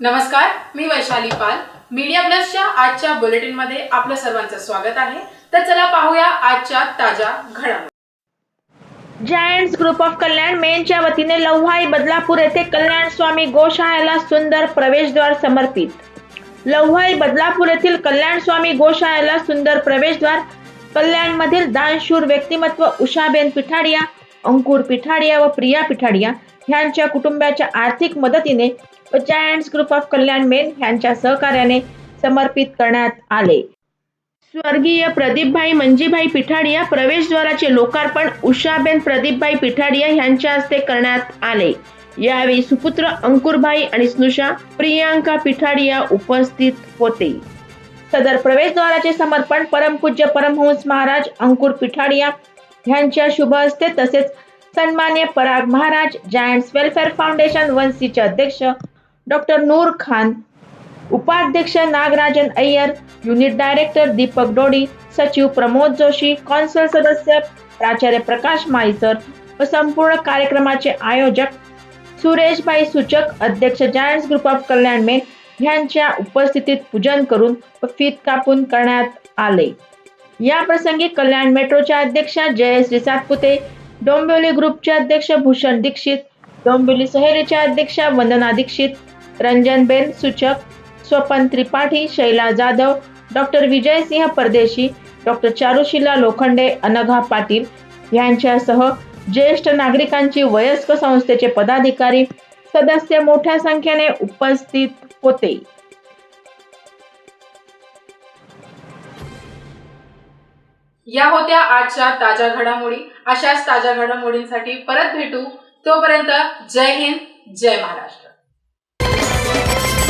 नमस्कार मी वैशाली पाल. मीडिया प्लसच्या आजच्या बुलेटिनमध्ये आपलं सर्वांचं स्वागत आहे. तर चला पाहूया आजच्या ताज्या घडामोडी. जायंट्स ग्रुप ऑफ कल्याण मेनच्या वतीने लव्हाई बदलापूर येथे कल्याण स्वामी गोशाळेला सुंदर प्रवेशद्वार समर्पित. लव्हाई बदलापूर येथील कल्याण स्वामी गोशाळेला सुंदर प्रवेशद्वार कल्याणमधील दानशूर व्यक्तिमत्व उषाबेन पिठाडिया अंकुर पिठाडिया व प्रिया पिठाडिया ह्यांच्या कुटुंबाच्या आर्थिक मदतीने व giants group of Kalyan main यांच्या सहकार्याने समर्पित करण्यात आले. स्वर्गीय प्रदीपभाई मंजीभाई पिठाडिया प्रवेशद्वाराचे लोकार्पण उषाबेन प्रदीपभाई पिठाडिया यांच्या हस्ते करण्यात आले. यावेळी सुपुत्र अंकुरभाई आणि स्नुषा प्रियांका पिठाडिया उपस्थित होते. सदर प्रवेशद्वाराचे समर्पण परमपूज्य परमहंस महाराज अंकुर पिठाडिया यांच्या शुभ हस्ते तसेच सन्मान्य Parag Maharaj giants welfare foundation वनसीचे अध्यक्ष डॉक्टर नूर खान उपाध्यक्ष नागराजन अय्यर युनिट डायरेक्टर दीपक डोडी सचिव प्रमोद जोशी कॉन्सल सदस्य प्राचार्य प्रकाश माईसर व संपूर्ण कार्यक्रमाचे आयोजक सुरेशभाई सूचक अध्यक्ष giants group of Kalyan main यांच्या उपस्थितीत पूजन करून व फीत कापून करण्यात आले. या प्रसंगी कल्याण मेट्रोच्या अध्यक्षा जयश्री सातपुते डोंबिवली ग्रुपचे अध्यक्ष भूषण दीक्षित डोंबिवली सहेरीच्या अध्यक्षा वंदना दीक्षित रंजनबेन सूचक स्वपन त्रिपाठी शैला जाधव डॉक्टर विजयसिंह परदेशी डॉक्टर चारुशिला लोखंडे अनघा पाटील यांच्यासह ज्येष्ठ नागरिकांची वयस्क संस्थेचे पदाधिकारी सदस्य मोठ्या संख्येने उपस्थित होते. या होत्या आजच्या ताज्या घडामोडी. अशाच ताज्या घडामोडींसाठी परत भेटू. तोपर्यंत जय हिंद जय महाराष्ट्र. Let's go.